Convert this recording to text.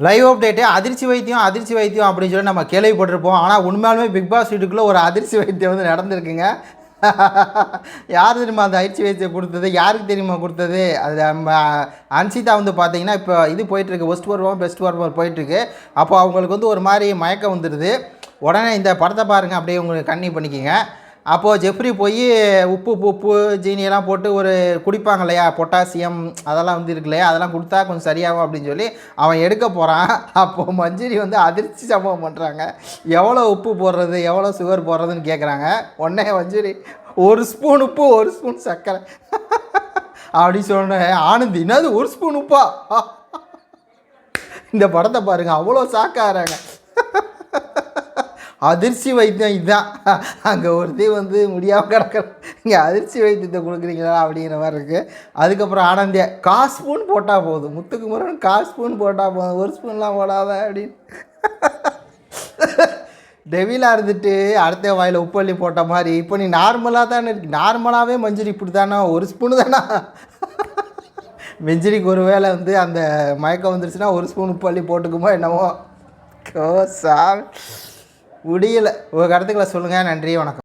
Live அப்டேட்டே அதிர்ச்சி வைத்தியம் அதிர்ச்சி வைத்தியம் அப்படின்னு சொல்லி நம்ம கேள்விப்பட்டிருப்போம். ஆனால் உண்மையாலுமே பிக் பாஸ் வீட்டுக்குள்ளே ஒரு அதிர்ச்சி வைத்தியம் வந்து நடந்திருக்குங்க. யார் தெரியுமா அந்த அதிர்ச்சி வைத்தியம் கொடுத்தது? யாருக்கு தெரியுமா கொடுத்தது? அது நம்ம அன்சிதா வந்து பார்த்தீங்கன்னா இப்போ இது போயிட்டுருக்கு. ஒஸ்ட் வருவோம் பெஸ்ட் வருவோம் போயிட்டுருக்கு. அப்போ அவங்களுக்கு வந்து ஒரு மாதிரி மயக்கம் வந்துடுது. உடனே இந்த படத்தை பாருங்கள் அப்படியே உங்களுக்கு கண்ணி பண்ணிக்கிங்க. அப்போது ஜெஃப்ரி போய் உப்பு உப்பு ஜீனியெல்லாம் போட்டு ஒரு குடிப்பாங்க இல்லையா பொட்டாசியம் அதெல்லாம் வந்து இருக்கு இல்லையா அதெல்லாம் கொடுத்தா கொஞ்சம் சரியாகும் அப்படின்னு சொல்லி அவன் எடுக்க போகிறான் அப்போது மஞ்சரி வந்து அதிர்ச்சி சம்பவம் பண்ணுறாங்க எவ்வளோ உப்பு போடுறது எவ்வளோ சுகர் போடுறதுன்னு கேட்குறாங்க உடனே மஞ்சரி ஒரு ஸ்பூன் உப்பு ஒரு ஸ்பூன் சர்க்கரை. அப்படி சொன்னேன் ஆனந்தி என்னது ஒரு ஸ்பூன் உப்பா? இந்த படத்தை பாருங்க அவ்வளோ சாக்காகிறாங்க அதிர்ச்சி வைத்தியம் இதுதான் அங்கே ஒருத்தி வந்து முடியாமல் கிடக்கிற. இங்கே அதிர்ச்சி வைத்தியத்தை கொடுக்குறீங்களா அப்படிங்கிற மாதிரி இருக்குது அதுக்கப்புறம் ஆனந்தியா கால் ஸ்பூன் போட்டால் போதும். முத்துக்கு முரண் கால் ஸ்பூன் போட்டால் போதும். ஒரு ஸ்பூன்லாம் போடாத அப்படின்னு. டெவிலாக இருந்துட்டு அடுத்த வாயில் உப்பள்ளி போட்ட மாதிரி இப்போ நீ நார்மலாக தானே இருக்கு. நார்மலாகவே மஞ்சள் இப்படி தானே? ஒரு ஸ்பூனு தானா? மெஞ்சரிக்கு ஒரு வேளை வந்து அந்த மயக்கம் வந்துருச்சுன்னா ஒரு ஸ்பூன் உப்பு அள்ளி போட்டுக்குமோ என்னமோ. கோ சாமி. முடியலை. உங்கள் கருத்துக்களை சொல்லுங்கள் நன்றி வணக்கம்.